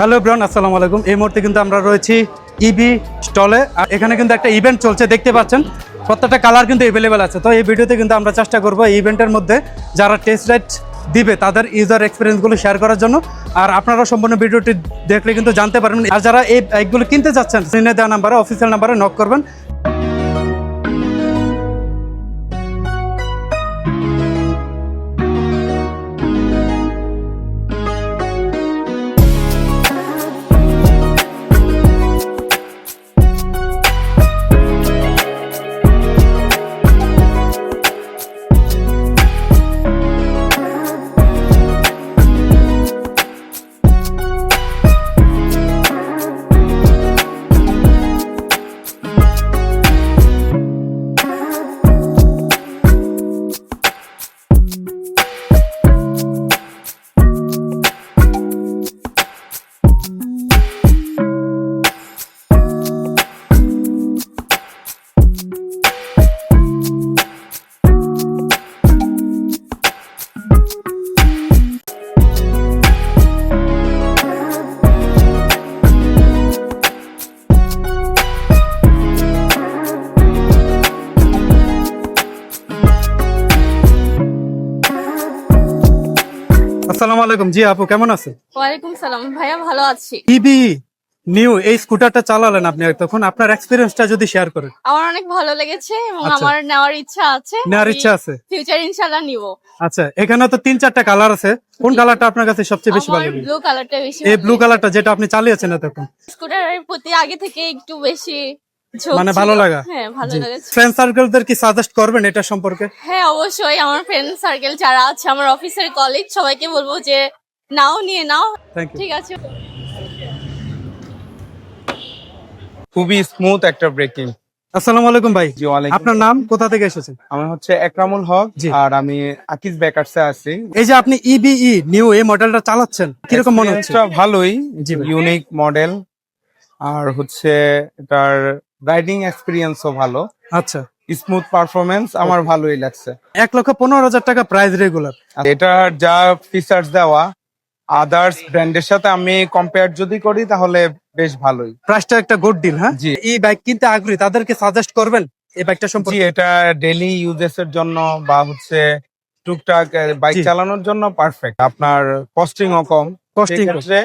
Hello brown আসসালামু আলাইকুম। এই মুহূর্তে কিন্তু আমরা রয়েছি ইবি স্টলে। আর এখানে কিন্তু একটা ইভেন্ট চলছে, দেখতে পাচ্ছেন? প্রত্যেকটা কালার কিন্তু অ্যাভেলেবেল আছে। তো এই ভিডিওতে কিন্তু আমরা চেষ্টা করব এই ইভেন্টের মধ্যে যারা টেস্ট রাইট দিবে, তাদের ইউজার এক্সপিরিয়েন্সগুলো শেয়ার করার জন্য। আর আপনারা সম্পূর্ণ ভিডিওটি দেখলে কিন্তু জানতে পারবেন। আর যারা এই বাইকগুলো কিনতে চাচ্ছেন স্ক্রিনে দেওয়া নাম্বারে অফিসিয়াল নাম্বারে নক করবেন। আসসালামু আলাইকুম। জি আপু কেমন আছেন? ওয়ালাইকুম সালাম। ভাইয়া ভালো আছি। ইবি নিউ এই স্কুটারটা চালালেন আপনি তখন আপনার এক্সপিরিয়েন্সটা যদি শেয়ার করেন। আমার অনেক ভালো লেগেছে এবং আচ্ছা। আমার নেওয়ার ইচ্ছা আছে। নেওয়ার ইচ্ছা আছে? ফিউচার ইনশাআল্লাহ নিব। আচ্ছা এখানে তো তিন চারটা কালার আছে। কোন কালারটা আপনার কাছে সবচেয়ে বেশি ভালো লাগে ব্লু কালারটা বেশি এই ব্লু কালারটা যেটা আপনি চালিয়েছেন এতক্ষণ। স্কুটারের প্রতি আগে থেকে একটু বেশি মানে ভালো লাগা? হ্যাঁ ভালো লেগেছে ফ্রেন্ড সার্কেলদের কি সাজেস্ট করবেন এটা সম্পর্কে? হ্যাঁ অবশ্যই। আমার ফ্রেন্ড সার্কেল যারা আছে আমার অফিসের কলিগ সবাইকে বলব যে নাও নিয়ে নাও। ঠিক আছে। খুবই স্মুথ একটা ব্রেকিং আসসালামু আলাইকুম ভাই। জি ওয়ালাইকুম আপনার নাম কোথা থেকে এসেছেন? আমার হচ্ছে একরামুল হক আর আমি আকিজ বেকারসে আছি। এই যে আপনি ইবিই নিউ এই মডেলটা চালাচ্ছেন কীরকম মনে হচ্ছে? ভালোই ইউনিক মডেল আর হচ্ছে এটার রাইডিং এক্সপিরিয়েন্সও ভালো। আচ্ছা। স্মুথ পারফরমেন্স আমার ভালোই লাগছে। এক লক্ষ পনেরো হাজার টাকা প্রাইস রেগুলার এটার যা ফিচার্স দেওয়া আদার্স ব্র্যান্ডের সাথে আমি কম্পেয়ার যদি করি তাহলে বেশ ভালোই। প্রাইসটা একটা গুড ডিল হ্যাঁ? জি। এই বাইক কিনতে আগ্রহী তাদেরকে সাজেস্ট করবেন এই বাইকটা জি সম্পর্কে? এটা ডেলি ইউজেস এর জন্য বা হচ্ছে টুকটাক বাইক চালানোর জন্য পারফেক্ট আপনার কস্টিংও কম। কস্টিং সেক্ষেত্রে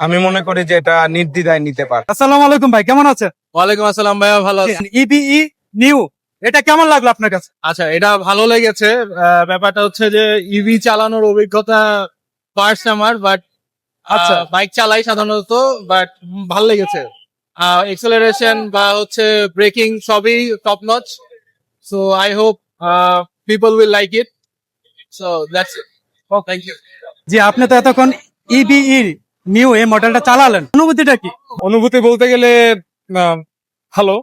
আমি মনে করি যে এটা নির্দ্বিধায় নিতে পারে। আসসালামু আলাইকুম ভাই কেমন আছেন? ওয়ালাইকুম আসসালাম ভাইয়া ভালো আছেন? ইবিই নিউ এটা কেমন লাগল আপনার কাছে? আচ্ছা এটা ভালো লেগেছে। আহ, ব্যাপারটা হচ্ছে যে ইভি চালানোর অভিজ্ঞতা ফার্স্ট আমার বাট আচ্ছা। বাইক চালাই সাধারণত বাট ভালো লেগেছে। এক্সেলারেশন বা হচ্ছে ব্রেকিং সবই top notch so I hope people will like it so that's thank you জি আপনি তো এতক্ষণ ইবিই নিউ এই মডেলটা চালালেন। অনুভূতিটা কি? অনুভূতি বলতে গেলে ভালো।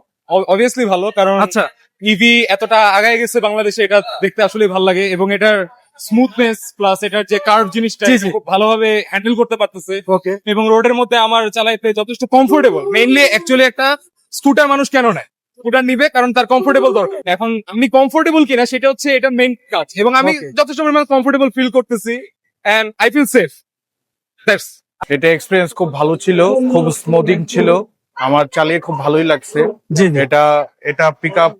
অবভিয়াসলি ভালো কারণ আচ্ছা। ইভি এতটা আগায় গেছে বাংলাদেশে এটা দেখতে আসলে ভালো লাগে। এবং এটার স্মুথনেস প্লাস এটার যে কার্ভ জিনিসটা। খুব ভালোভাবে হ্যান্ডেল করতে পারতেছে। ওকে এবং রোডের মধ্যে আমার চালাইতে যথেষ্ট কমফোর্টেবল মেইনলি অ্যাকচুয়ালি একটা স্কুটার মানুষ কেন নেয়? স্কুটার নিবে কারণ তার কমফোর্টেবল দরকার। এখন আমি কমফোর্টেবল কিনা সেটা হচ্ছে এটা মেইন কাজ। এবং আমি যথেষ্ট পরিমাণ কমফোর্টেবল ফিল করতেছি। And I feel safe that's এটা এক্সপিরিয়েন্স খুব ভালো ছিল খুব স্মুদিং ছিল। আমার চালিয়ে খুব ভালোই লাগছে। জি এটা এটা পিক আপ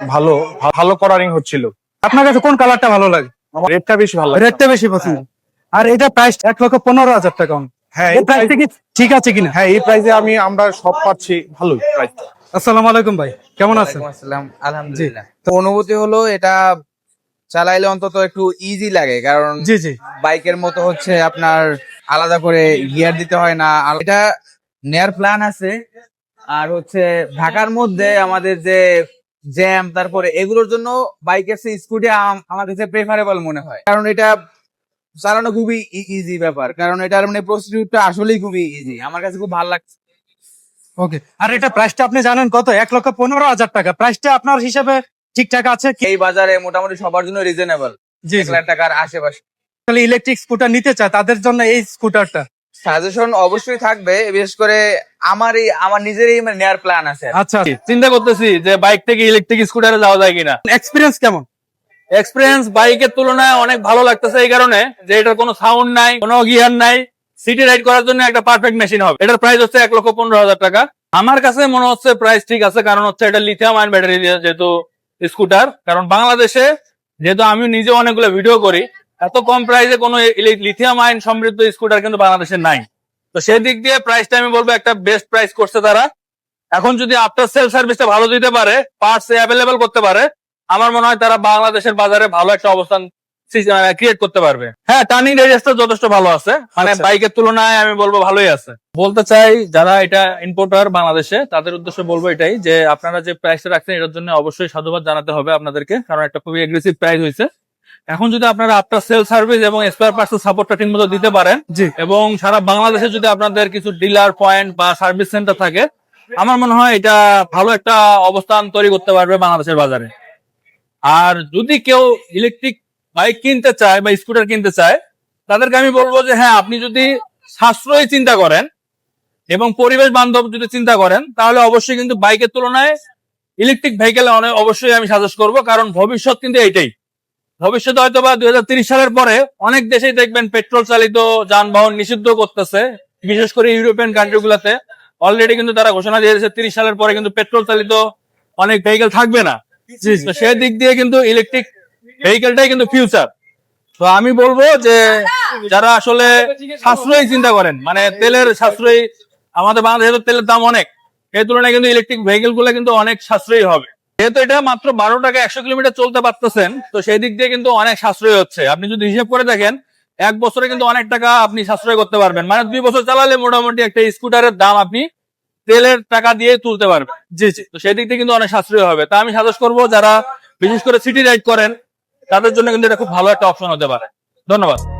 ভালো ভালো করারিং হচ্ছিল। আপনার কাছে কোন কালারটা ভালো লাগে? আমার রেটটা বেশি ভালো লাগছে। রেডটা বেশি পছন্দ। আর এটা প্রাইস এক লক্ষ পনেরো হাজার টাকা। হ্যাঁ এই প্রাইস কি ঠিক আছে কিনা? হ্যাঁ এই প্রাইসে আমি আমরা সব পাচ্ছি ভালোই। প্রাইস আসসালামু আলাইকুম ভাই কেমন আছেন? আসসালাম আলহামদুলিল্লাহ। তো অনুভূতি হলো এটা চালাইলে অন্তত একটু ইজি লাগে কারণ জি জি। বাইকের মতো হচ্ছে আপনার আলাদা করে গিয়ার দিতে হয় না। আর এটা নেয়ার প্ল্যান আছে। আর হচ্ছে ঢাকার মধ্যে আমাদের যে জ্যাম তারপরে এগুলোর জন্য বাইকের চেয়ে স্কুটি আমার কাছে প্রেফারেবল মনে হয়। কারণ এটা চালানো খুবই ইজি ব্যাপার। কারণ এটার মানে প্রসিডিউরটা আসলেই খুবই ইজি আমার কাছে খুব ভালো লাগছে ওকে আর এটা প্রাইসটা আপনি জানেন কত? এক লক্ষ পনেরো হাজার টাকা। প্রাইসটা আপনার হিসাবে ঠিকঠাক আছে এই বাজারে মোটামুটি সবার জন্য রিজনেবল জি এক লাখ টাকার আশেপাশে। তাহলে ইলেকট্রিক স্কুটার নিতে চায় তাদের জন্য এই স্কুটারটা সাজেশন অবশ্যই থাকবে বিশেষ করে আমারই আমার নিজেরই মানে নেয়ার প্ল্যান আছে। আচ্ছা চিন্তা করতেছি যে বাইক থেকে ইলেকট্রিক স্কুটারে যাওয়া যায় কিনা। এক্সপিরিয়েন্স কেমন? এক্সপিরিয়েন্স বাইকের তুলনায় অনেক ভালো লাগতেছে এই কারণে যে এটার কোনো সাউন্ড নাই কোনো গিয়ার নাই। সিটি রাইড করার জন্য একটা পারফেক্ট মেশিন হবে। এটার প্রাইস হচ্ছে এক লক্ষ পনেরো হাজার টাকা। আমার কাছে মনে হচ্ছে প্রাইস ঠিক আছে কারণ হচ্ছে এটা লিথিয়াম আয়ন ব্যাটারি দিয়ে যেহেতু স্কুটার কারণ বাংলাদেশে যেহেতু আমি নিজে অনেকগুলো ভিডিও করি, এত কম প্রাইসে কোনো লিথিয়াম আইন সমৃদ্ধ স্কুটার কিন্তু বাংলাদেশে নাই। তো সেই দিক দিয়ে প্রাইসটা আমি বলব একটা বেস্ট প্রাইস করছে তারা। এখন যদি আফটার সেল সার্ভিসটা ভালো দিতে পারে পার্টস অ্যাভেলেবেল করতে পারে, আমার মনে হয় তারা বাংলাদেশের বাজারে ভালো একটা অবস্থান ক্রিয়েট করতে পারবে। হ্যাঁ টার্নিং রেডিয়াসটা যথেষ্ট ভালো আছে। মানে আচ্ছা। বাইকের তুলনায় আমি বলব ভালোই আছে। বলতে চাই যারা এটা ইম্পোর্টার বাংলাদেশে তাদের উদ্দেশ্যে বলব এটাই যে আপনারা যে প্রাইসটা রাখছেন এটার জন্য অবশ্যই সাধুবাদ জানাতে হবে আপনাদেরকে কারণ একটা খুবই এগ্রেসিভ প্রাইস হয়েছে। এখন যদি আপনারা আফটার সেল সার্ভিস এবং স্পেয়ার পার্টস সাপোর্টটা ঠিক মতো দিতে পারেন এবং সারা বাংলাদেশে যদি আপনাদের কিছু ডিলার পয়েন্ট বা সার্ভিস সেন্টার থাকে আমার মনে হয় এটা ভালো একটা অবস্থান তৈরি করতে পারবে বাংলাদেশের বাজারে। আর যদি কেউ ইলেকট্রিক বাইক কিনতে চায় বা স্কুটার কিনতে চায় তাদেরকে আমি বলব যে হ্যাঁ আপনি যদি সাশ্রয়ী চিন্তা করেন এবং পরিবেশ বান্ধব যদি চিন্তা করেন তাহলে অবশ্যই কিন্তু বাইকের তুলনায় ইলেকট্রিক ভেহিকেল অনেক অবশ্যই আমি সাজেস্ট করব কারণ ভবিষ্যৎ কিন্তু এইটাই। ভবিষ্যতে হয়তো বা দুই সালের পরে অনেক দেশেই দেখবেন পেট্রোল চালিত যানবাহন নিষিদ্ধ করতেছে বিশেষ করে ইউরোপিয়ান কান্ট্রি গুলাতে অলরেডি কিন্তু তারা ঘোষণা দিয়ে দিয়েছে তিরিশ সালের পরে কিন্তু পেট্রোল চালিত অনেক ভেহিকেল থাকবে না। সেই দিক দিয়ে কিন্তু ইলেকট্রিক ভেহিকেলটাই কিন্তু ফিউচার তো আমি বলব যে যারা আসলে সাশ্রয়ী চিন্তা করেন মানে তেলের সাশ্রয়ী আমাদের বাংলাদেশে তেলের দাম অনেক এই তুলনায় কিন্তু ইলেকট্রিক ভেহিকেলগুলো কিন্তু অনেক সাশ্রয়ী হবে। যেহেতু এটা মাত্র বারো টাকা একশো কিলোমিটার চলতে পারতেছেন তো সেই দিক দিয়ে কিন্তু অনেক সাশ্রয় হচ্ছে। আপনি যদি হিসেব করে দেখেন এক বছরে কিন্তু অনেক টাকা আপনি সাশ্রয় করতে পারবেন। মানে দুই বছর চালালে মোটামুটি একটা স্কুটারের দাম আপনি তেলের টাকা দিয়ে তুলতে পারবেন। জি জি। তো সেই দিক দিয়ে কিন্তু অনেক সাশ্রয় হবে। তা আমি সাজেস্ট করব যারা বিশেষ করে সিটি রাইড করেন তাদের জন্য কিন্তু এটা খুব ভালো একটা অপশন হতে পারে। ধন্যবাদ।